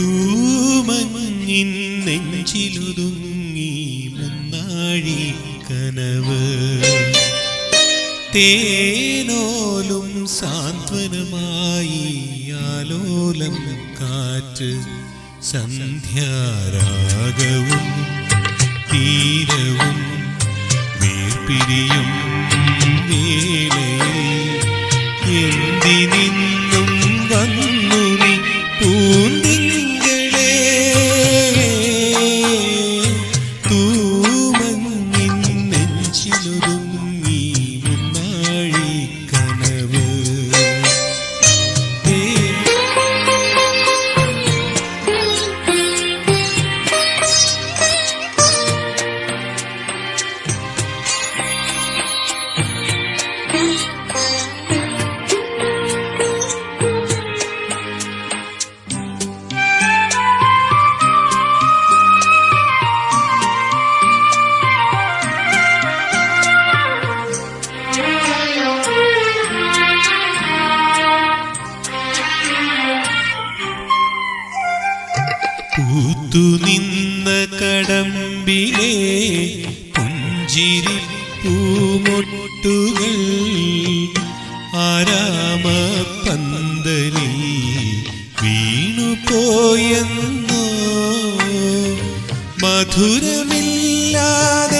തൂമഞ്ഞിൻ നെഞ്ചിലുതുങ്ങി മുന്നാഴി കനവ്. തേനോലും സാന്ത്വനമായി ആലോലം കാറ്റ് സന്ധ്യാരാഗവും തീരവും പൂത്തുനിന്ന കടമ്പിലെ പുഞ്ചിരി പൂമൊട്ടുകൾ ആരാമ പന്തലിൽ വീണുപോയെന്നോ മധുരമില്ലാതെ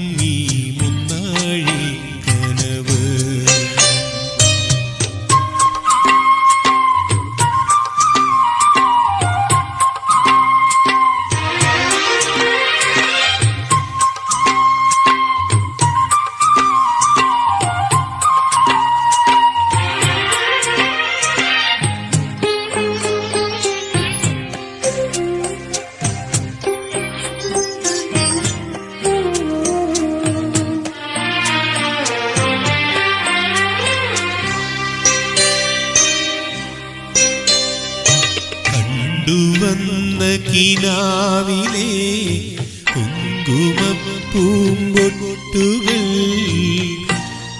കണ്ടുവന്ന കിനാവിലെ കുങ്കുമപ്പൂമ്പൊട്ടുകൾ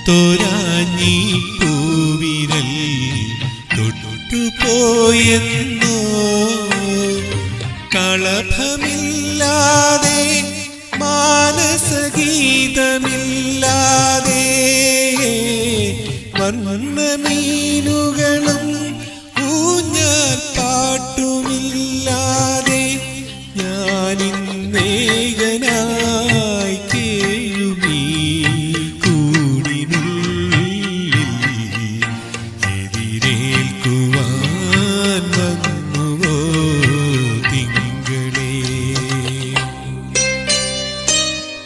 തോരാഞ്ഞി പൂവിരൽ തൊട്ടുപോയെന്നോ? കളഭമില്ലാതെ മാനസഗീതമില്ലാതെ വർണമീനുകളും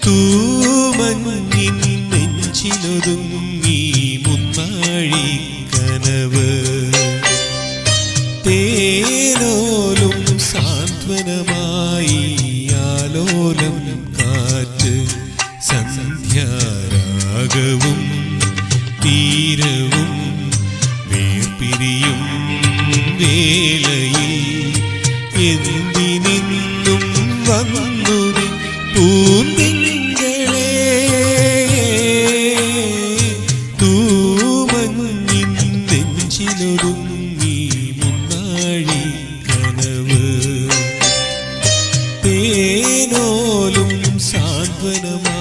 തൂമഞ്ഞിൻ നെഞ്ചിലൊതുങ്ങി മുന്നാഴി കനവ്. Venom.